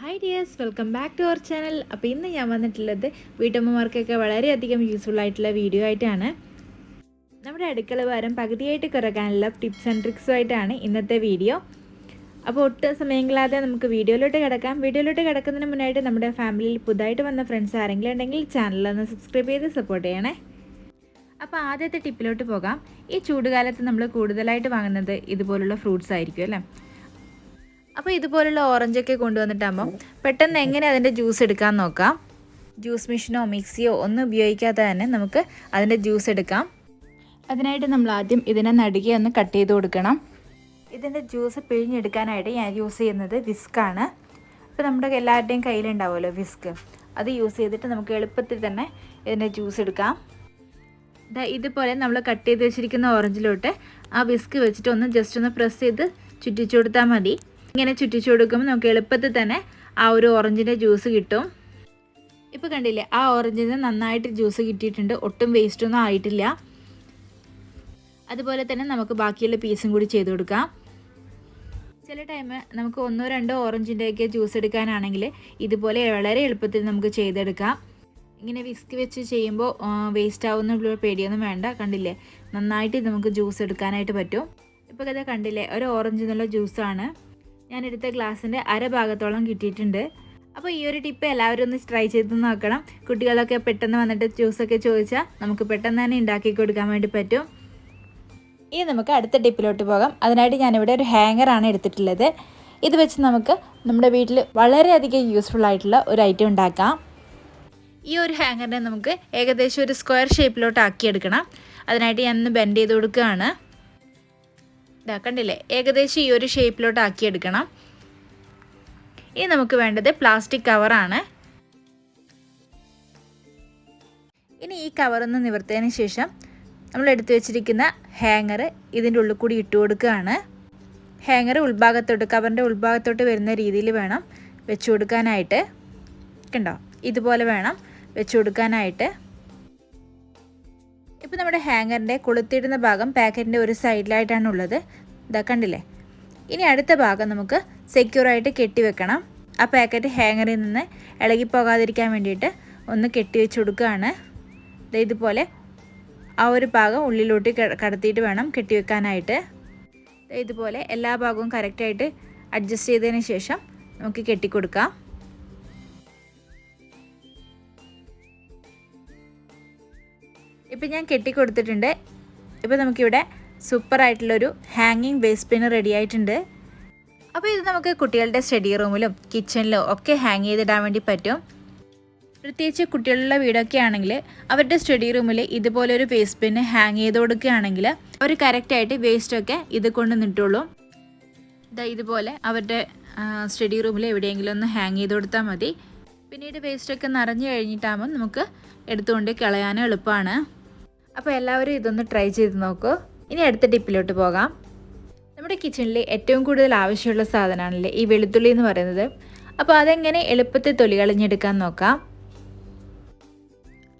Hi dears welcome back to our channel അപ്പോൾ ഇന്ന് ഞാൻ വന്നിട്ടുള്ളത് വീട്ടമ്മമാർക്കൊക്കെ വളരെയധികം യൂസ്ഫുൾ ആയിട്ടുള്ള വീഡിയോ ആയിട്ടാണ്. നമ്മുടെ അടുക്കള ഭാരം പകുതിയായിട്ട് കുറക്കാനുള്ള ടിപ്സ് ആൻഡ് ട്രിക്സുമായിട്ടാണ് ഇന്നത്തെ വീഡിയോ അപ്പോൾ ഒട്ടും സമയങ്ങളാതെ നമുക്ക് വീഡിയോയിലോട്ട് കിടക്കാം. വീഡിയോയിലോട്ട് കിടക്കുന്നതിന് മുന്നായിട്ട് നമ്മുടെ ഫാമിലിയിൽ പുതുതായിട്ട് വന്ന ഫ്രണ്ട്സ് ആരെങ്കിലും ഉണ്ടെങ്കിൽ ചാനലൊന്ന് സബ്സ്ക്രൈബ് ചെയ്ത് സപ്പോർട്ട് ചെയ്യണേ. അപ്പോൾ ആദ്യത്തെ ടിപ്പിലോട്ട് പോകാം. ഈ ചൂടുകാലത്ത് നമ്മൾ കൂടുതലായിട്ട് വാങ്ങുന്നത് ഇതുപോലുള്ള ഫ്രൂട്ട്സ് ആയിരിക്കും അല്ലേ? അപ്പോൾ ഇതുപോലുള്ള ഓറഞ്ചൊക്കെ കൊണ്ടുവന്നിട്ടാകുമ്പോൾ പെട്ടെന്ന് എങ്ങനെ അതിന്റെ ജ്യൂസ് എടുക്കാൻ നോക്കാം? ജ്യൂസ് മെഷീനോ മിക്സിയോ ഒന്നും ഉപയോഗിക്കാതെ തന്നെ നമുക്ക് അതിന്റെ ജ്യൂസ് എടുക്കാം. അതിനായിട്ട് നമ്മൾ ആദ്യം ഇതിനെ നടുകെ ഒന്ന് കട്ട് ചെയ്ത് കൊടുക്കണം. ഇതിന്റെ ജ്യൂസ് പിഴിഞ്ഞെടുക്കാനായിട്ട് ഞാൻ യൂസ് ചെയ്യുന്നത് വിസ്ക്കാണ് അപ്പോൾ നമ്മുടെ എല്ലാവരുടെയും കയ്യിലുണ്ടാവുമല്ലോ വിസ്ക് അത് യൂസ് ചെയ്തിട്ട് നമുക്ക് എളുപ്പത്തിൽ തന്നെ ഇതിന്റെ ജ്യൂസ് എടുക്കാം. ദാ ഇതുപോലെ നമ്മൾ കട്ട് ചെയ്ത് വെച്ചിരിക്കുന്ന ഓറഞ്ചിലോട്ട് ആ വിസ്ക് വെച്ചിട്ട് ഒന്ന് ജസ്റ്റ് ഒന്ന് പ്രസ് ചെയ്ത് ചുറ്റിച്ചു കൊടുത്താൽ മതി. ഇങ്ങനെ ചുറ്റിച്ചു കൊടുക്കുമ്പോൾ നമുക്ക് എളുപ്പത്തിൽ തന്നെ ആ ഒരു ഓറഞ്ചിന്റെ ജ്യൂസ് കിട്ടും. ഇപ്പോൾ കണ്ടില്ലേ ആ ഓറഞ്ചിന് നന്നായിട്ട് ജ്യൂസ് കിട്ടിയിട്ടുണ്ട്. ഒട്ടും വേസ്റ്റ് ഒന്നും ആയിട്ടില്ല. അതുപോലെ തന്നെ നമുക്ക് ബാക്കിയുള്ള പീസും കൂടി ചെയ്ത് കൊടുക്കാം. ചില ടൈം നമുക്ക് ഒന്നോ രണ്ടോ ഓറഞ്ചിന്റെയൊക്കെ ജ്യൂസ് എടുക്കാനാണെങ്കിൽ ഇതുപോലെ വളരെ എളുപ്പത്തിൽ നമുക്ക് ചെയ്തെടുക്കാം. ഇങ്ങനെ വിസ്ക് വെച്ച് ചെയ്യുമ്പോൾ വേസ്റ്റ് ആവുന്നുള്ള പേടിയൊന്നും വേണ്ട. കണ്ടില്ലേ നന്നായിട്ട് നമുക്ക് ജ്യൂസ് എടുക്കാനായിട്ട് പറ്റും. ഇപ്പോൾ കണ്ടില്ലേ ഒരു ഓറഞ്ച് എന്നുള്ള ജ്യൂസാണ്. ഞാൻ എടുത്ത ഗ്ലാസിന്റെ അരഭാഗത്തോളം കിട്ടിയിട്ടുണ്ട്. അപ്പോൾ ഈ ഒരു ടിപ്പ് എല്ലാവരും ഒന്ന് ട്രൈ ചെയ്ത് നോക്കണം. കുട്ടികളൊക്കെ പെട്ടെന്ന് വന്നിട്ട് ജ്യൂസൊക്കെ ചോദിച്ചാൽ നമുക്ക് പെട്ടെന്ന് തന്നെ ഉണ്ടാക്കി കൊടുക്കാൻ വേണ്ടി പറ്റും. ഇനി നമുക്ക് അടുത്ത ടിപ്പിലോട്ട് പോകാം. അതിനായിട്ട് ഞാനിവിടെ ഒരു ഹാങ്ങറാണ് എടുത്തിട്ടുള്ളത്. ഇത് വെച്ച് നമുക്ക് നമ്മുടെ വീട്ടിൽ വളരെയധികം യൂസ്ഫുൾ ആയിട്ടുള്ള ഒരു ഐറ്റം ഉണ്ടാക്കാം. ഈ ഒരു ഹാങ്ങറിനെ നമുക്ക് ഏകദേശം ഒരു സ്ക്വയർ ഷേപ്പിലോട്ട് ആക്കിയെടുക്കണം അതിനായിട്ട് ഞാൻ ഒന്ന് ബെൻഡ് ചെയ്ത് കൊടുക്കുകയാണ്. ഇതാ കണ്ടില്ലേ? ഏകദേശം ഈ ഒരു ഷേപ്പിലോട്ട് ആക്കിയെടുക്കണം ഇനി നമുക്ക് വേണ്ടത് പ്ലാസ്റ്റിക് കവറാണ്. ഇനി ഈ കവറൊന്ന് നിവർത്തിയതിന് ശേഷം നമ്മൾ എടുത്തു വെച്ചിരിക്കുന്ന ഹാങ്ങർ ഇതിന്റെ ഉള്ളിൽ കൂടി ഇട്ട് കൊടുക്കുകയാണ്. ഹാങ്ങർ ഉൾഭാഗത്തോട്ട് കവറിന്റെ ഉൾഭാഗത്തോട്ട് വരുന്ന രീതിയിൽ വേണം വെച്ച് കൊടുക്കാനായിട്ട്. കണ്ടോ? ഇതുപോലെ വേണം വെച്ച് കൊടുക്കാനായിട്ട്. ഇപ്പോൾ നമ്മുടെ ഹാങ്ങറിന്റെ കൊളുത്തിയിടുന്ന ഭാഗം പാക്കറ്റിന്റെ ഒരു സൈഡിലായിട്ടാണ് ഉള്ളത് ഇതാ കണ്ടില്ലേ? ഇനി അടുത്ത ഭാഗം നമുക്ക് സെക്യൂറായിട്ട് കെട്ടി വെക്കണം. ആ പാക്കറ്റ് ഹാങ്ങറിൽ നിന്ന് ഇളകിപ്പോകാതിരിക്കാൻ വേണ്ടിയിട്ട് ഒന്ന് കെട്ടിവെച്ച് കൊടുക്കുകയാണ്. ഇതുപോലെ ആ ഒരു ഭാഗം ഉള്ളിലോട്ട് കടത്തിയിട്ട് വേണം കെട്ടിവെക്കാനായിട്ട് ഇതുപോലെ എല്ലാ ഭാഗവും കറക്റ്റായിട്ട് അഡ്ജസ്റ്റ് ചെയ്തതിന് ശേഷം നമുക്ക് കെട്ടിക്കൊടുക്കാം ഇപ്പം ഞാൻ കെട്ടിക്കൊടുത്തിട്ടുണ്ട്. ഇപ്പോൾ നമുക്കിവിടെ സൂപ്പറായിട്ടുള്ളൊരു ഹാങ്ങിങ് വേസ്റ്റ് പിന്ന് റെഡി ആയിട്ടുണ്ട് അപ്പോൾ ഇത് നമുക്ക് കുട്ടികളുടെ സ്റ്റഡി റൂമിലും കിച്ചണിലും ഒക്കെ ഹാങ് ചെയ്തിടാൻ വേണ്ടി പറ്റും. പ്രത്യേകിച്ച് കുട്ടികളുള്ള വീടൊക്കെ ആണെങ്കിൽ അവരുടെ സ്റ്റഡി റൂമിൽ ഇതുപോലെ ഒരു വേസ്റ്റ് പിന്ന് ഹാങ് ചെയ്ത് കൊടുക്കുകയാണെങ്കിൽ അവർ കറക്റ്റായിട്ട് വേസ്റ്റൊക്കെ ഇത് കൊണ്ട് നിട്ടുള്ളൂ ഇതാ ഇതുപോലെ അവരുടെ സ്റ്റഡി റൂമിൽ എവിടെയെങ്കിലും ഒന്ന് ഹാങ് ചെയ്ത് കൊടുത്താൽ മതി. പിന്നീട് വേസ്റ്റൊക്കെ നിറഞ്ഞു കഴിഞ്ഞിട്ടാകുമ്പോൾ നമുക്ക് എടുത്തുകൊണ്ട് കളയാനും എളുപ്പമാണ്. അപ്പോൾ എല്ലാവരും ഇതൊന്ന് ട്രൈ ചെയ്ത് നോക്കൂ. ഇനി അടുത്ത ടിപ്പിലോട്ട് പോകാം. നമ്മുടെ കിച്ചണിൽ ഏറ്റവും കൂടുതൽ ആവശ്യമുള്ള സാധനമാണല്ലേ ഈ വെളുത്തുള്ളി എന്ന് പറയുന്നത്? അപ്പോൾ അതെങ്ങനെ എളുപ്പത്തിൽ തൊലി കളഞ്ഞെടുക്കാൻ നോക്കാം.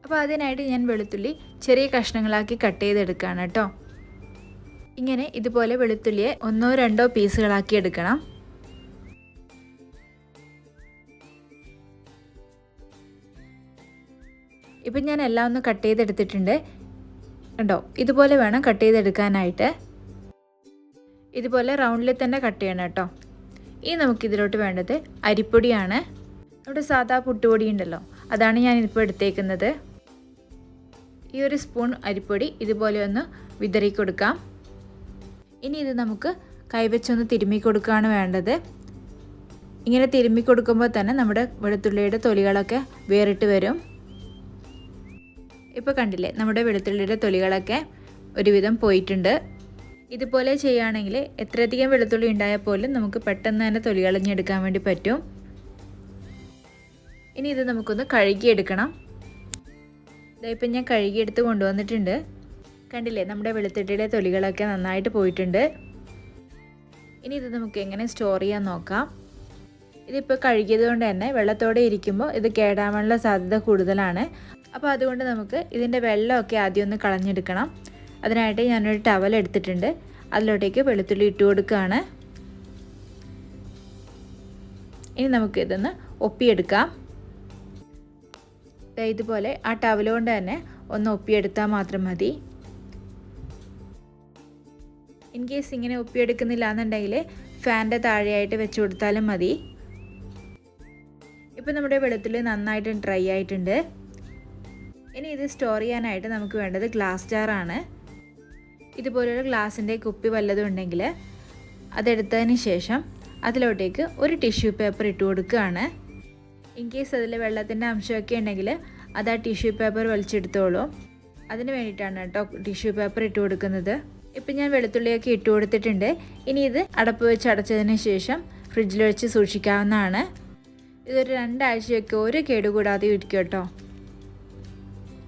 അപ്പോൾ അതിനായിട്ട് ഞാൻ വെളുത്തുള്ളി ചെറിയ കഷ്ണങ്ങളാക്കി കട്ട് ചെയ്തെടുക്കുകയാണ് കേട്ടോ. ഇങ്ങനെ ഇതുപോലെ വെളുത്തുള്ളിയെ ഒന്നോ രണ്ടോ പീസുകളാക്കി എടുക്കണം. ഇപ്പം ഞാൻ എല്ലാം ഒന്ന് കട്ട് ചെയ്തെടുത്തിട്ടുണ്ട്. കണ്ടോ? ഇതുപോലെ വേണം കട്ട് ചെയ്തെടുക്കാനായിട്ട്. ഇതുപോലെ റൗണ്ടിൽ തന്നെ കട്ട് ചെയ്യണം കേട്ടോ. ഇനി നമുക്കിതിലോട്ട് വേണ്ടത് അരിപ്പൊടിയാണ്. നമ്മുടെ സാധാ പുട്ടുപൊടി ഉണ്ടല്ലോ അതാണ് ഞാൻ ഇപ്പോൾ എടുത്തേക്കുന്നത്. ഈ ഒരു സ്പൂൺ അരിപ്പൊടി ഇതുപോലെ ഒന്ന് വിതറി കൊടുക്കാം ഇനി ഇത് നമുക്ക് കൈവച്ചൊന്ന് തിരുമ്മി കൊടുക്കുകയാണ് വേണ്ടത്. ഇങ്ങനെ തിരുമ്മി കൊടുക്കുമ്പോൾ തന്നെ നമ്മുടെ വെളുത്തുള്ളിയുടെ തൊലികളൊക്കെ വേറിട്ട് വരും. ഇപ്പോൾ കണ്ടില്ലേ നമ്മുടെ വെളുത്തുള്ളിയുടെ തൊലികളൊക്കെ ഒരുവിധം പോയിട്ടുണ്ട്. ഇതുപോലെ ചെയ്യുകയാണെങ്കിൽ എത്രയധികം വെളുത്തുള്ളി ഉണ്ടായാൽ പോലും നമുക്ക് പെട്ടെന്ന് തന്നെ തൊലി കളഞ്ഞെടുക്കാൻ വേണ്ടി പറ്റും. ഇനി ഇത് നമുക്കൊന്ന് കഴുകിയെടുക്കണം. ഇതായിപ്പം ഞാൻ കഴുകിയെടുത്ത് കൊണ്ടുവന്നിട്ടുണ്ട്. കണ്ടില്ലേ നമ്മുടെ വെളുത്തുള്ളിയുടെ തൊലികളൊക്കെ നന്നായിട്ട് പോയിട്ടുണ്ട്. ഇനി ഇത് നമുക്ക് എങ്ങനെ സ്റ്റോർ ചെയ്യാൻ നോക്കാം. ഇതിപ്പോൾ കഴുകിയത് കൊണ്ട് തന്നെ വെള്ളത്തോടെ ഇരിക്കുമ്പോൾ ഇത് കേടാവാനുള്ള സാധ്യത കൂടുതലാണ്. അപ്പോൾ അതുകൊണ്ട് നമുക്ക് ഇതിന്റെ വെള്ളമൊക്കെ ആദ്യം ഒന്ന് കളഞ്ഞെടുക്കണം. അതിനായിട്ട് ഞാനൊരു ടവൽ എടുത്തിട്ടുണ്ട്. അതിലോട്ടേക്ക് വെളുത്തുള്ളി ഇട്ട് കൊടുക്കുകയാണ്. ഇനി നമുക്ക് ഇതൊന്ന് ഒപ്പിയെടുക്കാം. ഇതുപോലെ ആ ടവൽ കൊണ്ട് തന്നെ ഒന്ന് ഒപ്പിയെടുത്താൽ മാത്രം മതി. ഇൻ കേസ് ഇങ്ങനെ ഒപ്പിയെടുക്കുന്നില്ല എന്നുണ്ടെങ്കിൽ ഫാന്റെ താഴെയായിട്ട് വെച്ച് കൊടുത്താലും മതി. ഇപ്പം നമ്മുടെ വെളുത്തുള്ളി നന്നായിട്ട് ഡ്രൈ ആയിട്ടുണ്ട്. ഇനി ഇത് സ്റ്റോർ ചെയ്യാനായിട്ട് നമുക്ക് വേണ്ടത് ഗ്ലാസ് ജാറാണ്. ഇതുപോലൊരു ഗ്ലാസിന്റെ കുപ്പി വല്ലതും ഉണ്ടെങ്കിൽ അതെടുത്തതിന് ശേഷം അതിലോട്ടേക്ക് ഒരു ടിഷ്യൂ പേപ്പർ ഇട്ട് കൊടുക്കുകയാണ്. ഇൻ കേസ് അതിൽ വെള്ളത്തിന്റെ അംശമൊക്കെ ഉണ്ടെങ്കിൽ അത് ആ ടിഷ്യൂ പേപ്പർ വലിച്ചെടുത്തോളൂ. അതിന് വേണ്ടിയിട്ടാണ് കേട്ടോ ടിഷ്യൂ പേപ്പർ ഇട്ട് കൊടുക്കുന്നത്. ഇപ്പം ഞാൻ വെളുത്തുള്ളിയൊക്കെ ഇട്ട് കൊടുത്തിട്ടുണ്ട്. ഇനി ഇത് അടപ്പ് വെച്ച് അടച്ചതിന് ശേഷം ഫ്രിഡ്ജിൽ വെച്ച് സൂക്ഷിക്കാവുന്നതാണ്. ഇതൊരു രണ്ടാഴ്ചയൊക്കെ ഒരു കേടുകൂടാതെ ഇരിക്കും കേട്ടോ.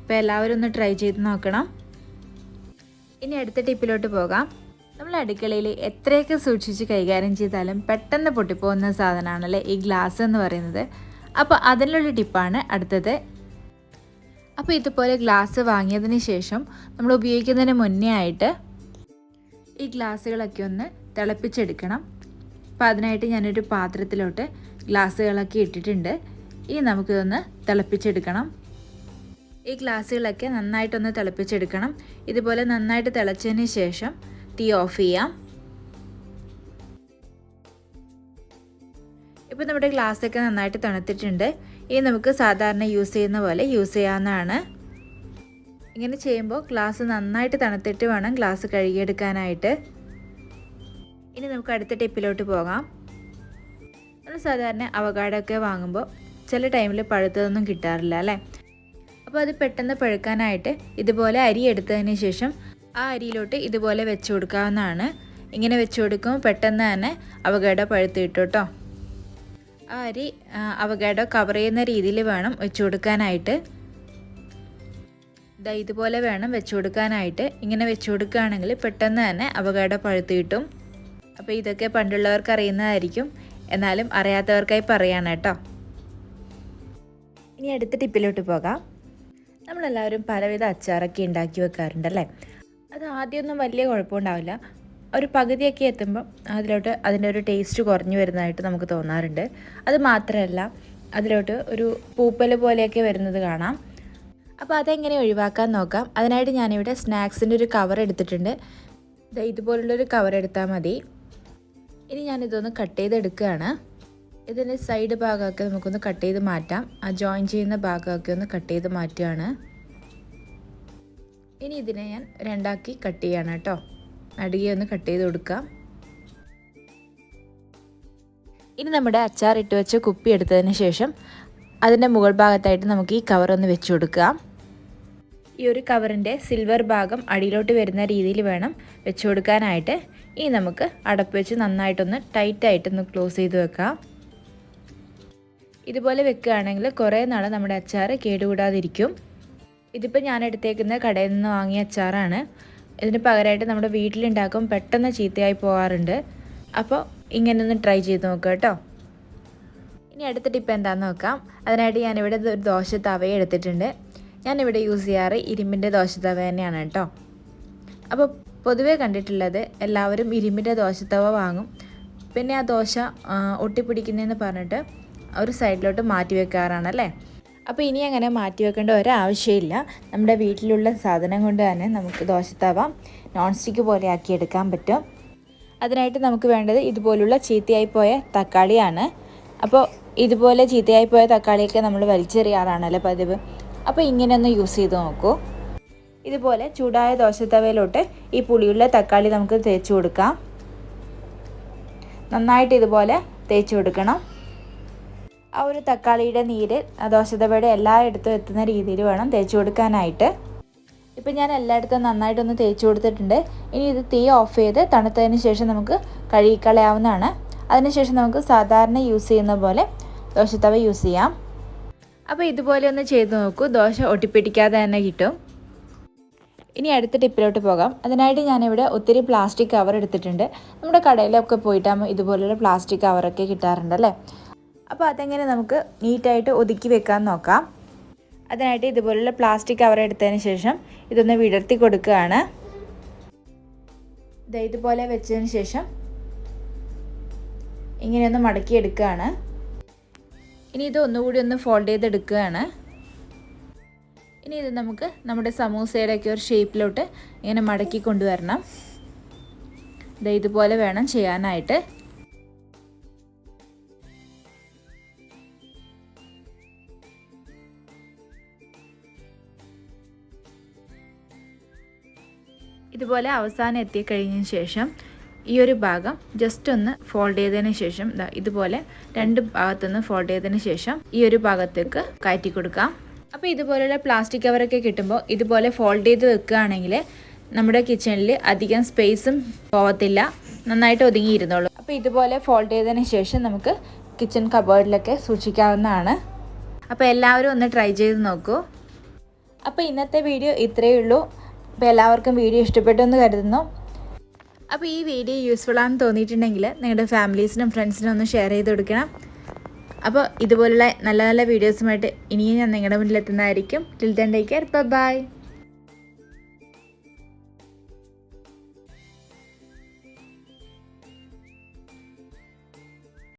അപ്പോൾ എല്ലാവരും ഒന്ന് ട്രൈ ചെയ്ത് നോക്കണം. ഇനി അടുത്ത ടിപ്പിലോട്ട് പോകാം. നമ്മൾ അടുക്കളയിൽ എത്രയൊക്കെ സൂക്ഷിച്ച് കൈകാര്യം ചെയ്താലും പെട്ടെന്ന് പൊട്ടിപ്പോകുന്ന സാധനമാണല്ലേ ഈ ഗ്ലാസ് എന്ന് പറയുന്നത്. അപ്പോൾ അതിനുള്ള ടിപ്പാണ് അടുത്തത്. അപ്പോൾ ഇതുപോലെ ഗ്ലാസ് വാങ്ങിയതിന് ശേഷം നമ്മൾ ഉപയോഗിക്കുന്നതിന് മുന്നേ ആയിട്ട് ഈ ഗ്ലാസ്സുകളൊക്കെ ഒന്ന് തിളപ്പിച്ചെടുക്കണം. അപ്പോൾ അതിനായിട്ട് ഞാനൊരു പാത്രത്തിലോട്ട് ഗ്ലാസ്സുകളൊക്കെ ഇട്ടിട്ടുണ്ട്. ഇനി നമുക്കിതൊന്ന് തിളപ്പിച്ചെടുക്കണം. ഈ ഗ്ലാസ്സുകളൊക്കെ നന്നായിട്ടൊന്ന് തിളപ്പിച്ചെടുക്കണം. ഇതുപോലെ നന്നായിട്ട് തിളച്ചതിന് ശേഷം തീ ഓഫ് ചെയ്യാം. ഇപ്പോൾ നമ്മുടെ ഗ്ലാസ്സൊക്കെ നന്നായിട്ട് തണുത്തിട്ടുണ്ട്. ഇനി നമുക്ക് സാധാരണ യൂസ് ചെയ്യുന്ന പോലെ യൂസ് ചെയ്യാവുന്നതാണ്. ഇങ്ങനെ ചെയ്യുമ്പോൾ ഗ്ലാസ് നന്നായിട്ട് തണുത്തിട്ട് വേണം ഗ്ലാസ് കഴുകിയെടുക്കാനായിട്ട്. ഇനി നമുക്ക് അടുത്ത ടിപ്പിലോട്ട് പോകാം. നമ്മൾ സാധാരണ അവകാടൊക്കെ വാങ്ങുമ്പോൾ ചില ടൈമിൽ പഴുത്തതൊന്നും കിട്ടാറില്ല അല്ലേ? അപ്പോൾ അത് പെട്ടെന്ന് പഴുക്കാനായിട്ട് ഇതുപോലെ അരി എടുത്തതിന് ശേഷം ആ അരിയിലോട്ട് ഇതുപോലെ വെച്ച് കൊടുക്കാവുന്നതാണ്. ഇങ്ങനെ വെച്ച് കൊടുക്കുമ്പോൾ പെട്ടെന്ന് തന്നെ അവകാടോ പഴുത്ത് കിട്ടും കേട്ടോ ആ അരി അവകാടോ കവർ ചെയ്യുന്ന രീതിയിൽ വേണം വെച്ച് കൊടുക്കാനായിട്ട്. ഇതാ ഇതുപോലെ വേണം വെച്ച് കൊടുക്കാനായിട്ട്. ഇങ്ങനെ വെച്ച് കൊടുക്കുകയാണെങ്കിൽ പെട്ടെന്ന് തന്നെ അവകാടോ പഴുത്ത് കിട്ടും. അപ്പോൾ ഇതൊക്കെ പണ്ടുള്ളവർക്ക് അറിയുന്നതായിരിക്കും. എന്നാലും അറിയാത്തവർക്കായി പറയാണ് കേട്ടോ. ഇനി അടുത്ത ടിപ്പിലോട്ട് പോകാം. നമ്മളെല്ലാവരും പലവിധ അച്ചാറൊക്കെ ഉണ്ടാക്കി വെക്കാറുണ്ടല്ലേ? അത് ആദ്യമൊന്നും വലിയ കുഴപ്പമുണ്ടാവില്ല. ഒരു പകുതിയൊക്കെ എത്തുമ്പോൾ അതിലോട്ട് അതിന്റെ ഒരു ടേസ്റ്റ് കുറഞ്ഞു വരുന്നതായിട്ട് നമുക്ക് തോന്നാറുണ്ട്. അത് മാത്രമല്ല അതിലോട്ട് ഒരു പൂപ്പൽ പോലെയൊക്കെ വരുന്നത് കാണാം. അപ്പോൾ അതെങ്ങനെ ഒഴിവാക്കാൻ നോക്കാം? അതിനായിട്ട് ഞാനിവിടെ സ്നാക്സിന്റെ ഒരു കവർ എടുത്തിട്ടുണ്ട്. ഇതുപോലുള്ളൊരു കവർ എടുത്താൽ മതി. ഇനി ഞാനിതൊന്ന് കട്ട് ചെയ്തെടുക്കുകയാണ്. ഇതിന്റെ സൈഡ് ഭാഗമൊക്കെ നമുക്കൊന്ന് കട്ട് ചെയ്ത് മാറ്റാം. ആ ജോയിൻ ചെയ്യുന്ന ഭാഗമൊക്കെ ഒന്ന് കട്ട് ചെയ്ത് മാറ്റുകയാണ്. ഇനി ഇതിനെ ഞാൻ രണ്ടാക്കി കട്ട് ചെയ്യാണ് കേട്ടോ. നടുകെ ഒന്ന് കട്ട് ചെയ്ത് കൊടുക്കാം. ഇനി നമ്മുടെ അച്ചാർ ഇട്ട് വെച്ച് കുപ്പി എടുത്തതിന് ശേഷം അതിന്റെ മുകൾ ഭാഗത്തായിട്ട് നമുക്ക് ഈ കവർ ഒന്ന് വെച്ച് കൊടുക്കാം. ഈ ഒരു കവറിന്റെ സിൽവർ ഭാഗം അടിയിലോട്ട് വരുന്ന രീതിയിൽ വേണം വെച്ചു കൊടുക്കാനായിട്ട്. ഇനി നമുക്ക് അടപ്പ് വെച്ച് നന്നായിട്ടൊന്ന് ടൈറ്റായിട്ടൊന്ന് ക്ലോസ് ചെയ്ത് വെക്കാം. ഇതുപോലെ വെക്കുകയാണെങ്കിൽ കുറേ നാൾ നമ്മുടെ അച്ചാർ കേടുകൂടാതിരിക്കും. ഇതിപ്പോൾ ഞാൻ എടുത്തേക്കുന്ന കടയിൽ നിന്ന് വാങ്ങിയ അച്ചാറാണ്. ഇതിന് പകരമായിട്ട് നമ്മുടെ വീട്ടിലുണ്ടാക്കും പെട്ടെന്ന് ചീത്തയായി പോകാറുണ്ട്. അപ്പോൾ ഇങ്ങനെയൊന്ന് ട്രൈ ചെയ്ത് നോക്കുക കേട്ടോ. ഇനി അടുത്ത ടിപ്പ് എന്താണെന്ന് നോക്കാം. അതിനായിട്ട് ഞാനിവിടെ ഒരു ദോശ തവ എടുത്തിട്ടുണ്ട്. ഞാനിവിടെ യൂസ് ചെയ്യാറ് ഇരുമ്പിന്റെ ദോശത്തവ തവ തന്നെയാണ് കേട്ടോ. അപ്പോൾ പൊതുവേ കണ്ടിട്ടുള്ളത് എല്ലാവരും ഇരുമ്പിന്റെ ദോശത്തവ വാങ്ങും. പിന്നെ ആ ദോശ ഒട്ടിപ്പിടിക്കുന്നതെന്ന് പറഞ്ഞിട്ട് ഒരു സൈഡിലോട്ട് മാറ്റി വെക്കാറാണ് അല്ലേ? അപ്പോൾ ഇനി അങ്ങനെ മാറ്റി വെക്കേണ്ട ഒരാവശ്യമില്ല. നമ്മുടെ വീട്ടിലുള്ള സാധനം കൊണ്ട് തന്നെ നമുക്ക് ദോശത്തവ നോൺ സ്റ്റിക്ക് പോലെ ആക്കിയെടുക്കാൻ പറ്റും. അതിനായിട്ട് നമുക്ക് വേണ്ടത് ഇതുപോലുള്ള ചീത്തയായി പോയ തക്കാളിയാണ്. അപ്പോൾ ഇതുപോലെ ചീത്തയായി പോയ തക്കാളിയൊക്കെ നമ്മൾ വലിച്ചെറിയാറാണല്ലേ പതിവ്? അപ്പോൾ ഇങ്ങനെ ഒന്ന് യൂസ് ചെയ്ത് നോക്കൂ. ഇതുപോലെ ചൂടായ ദോശത്തവയിലോട്ട് ഈ പുളിയുള്ള തക്കാളി നമുക്ക് തേച്ച് കൊടുക്കാം. നന്നായിട്ട് ഇതുപോലെ തേച്ച് കൊടുക്കണം. ആ ഒരു തക്കാളിയുടെ നീര് ദോശത്തവയുടെ എല്ലായിടത്തും എത്തുന്ന രീതിയിൽ വേണം തേച്ച് കൊടുക്കാനായിട്ട്. ഇപ്പം ഞാൻ എല്ലായിടത്തും നന്നായിട്ടൊന്ന് തേച്ച് കൊടുത്തിട്ടുണ്ട്. ഇനി ഇത് തീ ഓഫ് ചെയ്ത് തണുത്തതിന് ശേഷം നമുക്ക് കഴുകിക്കളയാവുന്നതാണ്. അതിനുശേഷം നമുക്ക് സാധാരണ യൂസ് ചെയ്യുന്ന പോലെ ദോശത്തവ യൂസ് ചെയ്യാം. അപ്പോൾ ഇതുപോലെ ഒന്ന് ചെയ്ത് നോക്കൂ. ദോശ ഒട്ടിപ്പിടിക്കാതെ തന്നെ കിട്ടും. ഇനി അടുത്ത ടിപ്പിലോട്ട് പോകാം. അതിനായിട്ട് ഞാനിവിടെ ഒത്തിരി പ്ലാസ്റ്റിക് കവർ എടുത്തിട്ടുണ്ട്. നമ്മുടെ കടയിലൊക്കെ പോയിട്ടാകുമ്പോൾ ഇതുപോലുള്ള പ്ലാസ്റ്റിക് കവറൊക്കെ കിട്ടാറുണ്ടല്ലേ അപ്പോൾ അതെങ്ങനെ നമുക്ക് നീറ്റായിട്ട് ഒതുക്കി വെക്കാൻ നോക്കാം. അതിനായിട്ട് ഇതുപോലുള്ള പ്ലാസ്റ്റിക് കവർ എടുത്തതിന് ശേഷം ഇതൊന്ന് വിടർത്തി കൊടുക്കുകയാണ്. ഇതുപോലെ വെച്ചതിന് ശേഷം ഇങ്ങനെയൊന്ന് മടക്കി എടുക്കുകയാണ് ഇനി ഇത് ഒന്നുകൂടി ഒന്ന് ഫോൾഡ് ചെയ്തെടുക്കുകയാണ്. ഇനി ഇത് നമുക്ക് നമ്മുടെ സമൂസയുടെയൊക്കെ ഒരു ഷേപ്പിലോട്ട് ഇങ്ങനെ മടക്കി കൊണ്ടുവരണം. ഇത് ഇതുപോലെ വേണം ചെയ്യാനായിട്ട്. ഇതുപോലെ അവസാനം എത്തിക്കഴിഞ്ഞതിന് ശേഷം ഈ ഒരു ഭാഗം ജസ്റ്റ് ഒന്ന് ഫോൾഡ് ചെയ്തതിന് ശേഷം ഇതുപോലെ രണ്ട് ഭാഗത്തുനിന്ന് ഫോൾഡ് ചെയ്തതിന് ശേഷം ഈ ഒരു ഭാഗത്തേക്ക് കയറ്റി കൊടുക്കാം. അപ്പോൾ ഇതുപോലെയുള്ള പ്ലാസ്റ്റിക് കവറൊക്കെ കിട്ടുമ്പോൾ ഇതുപോലെ ഫോൾഡ് ചെയ്ത് വെക്കുകയാണെങ്കിൽ നമ്മുടെ കിച്ചണിൽ അധികം സ്പേസും പോകത്തില്ല നന്നായിട്ട് ഒതുങ്ങിയിരുന്നുള്ളൂ അപ്പോൾ ഇതുപോലെ ഫോൾഡ് ചെയ്തതിന് ശേഷം നമുക്ക് കിച്ചൺ കബേർഡിലൊക്കെ സൂക്ഷിക്കാവുന്നതാണ്. അപ്പോൾ എല്ലാവരും ഒന്ന് ട്രൈ ചെയ്ത് നോക്കൂ. അപ്പോൾ ഇന്നത്തെ വീഡിയോ ഇത്രയേ ഉള്ളൂ. അപ്പോൾ എല്ലാവർക്കും വീഡിയോ ഇഷ്ടപ്പെട്ടു എന്ന് കരുതുന്നു. അപ്പോൾ ഈ വീഡിയോ യൂസ്ഫുൾ ആണെന്ന് തോന്നിയിട്ടുണ്ടെങ്കിൽ നിങ്ങളുടെ ഫാമിലീസിനും ഫ്രണ്ട്സിനും ഒന്ന് ഷെയർ ചെയ്ത് കൊടുക്കണം. അപ്പോൾ ഇതുപോലുള്ള നല്ല നല്ല വീഡിയോസുമായിട്ട് ഇനിയും ഞാൻ നിങ്ങളുടെ മുന്നിൽ എത്തുന്നതായിരിക്കും. Till then take care bye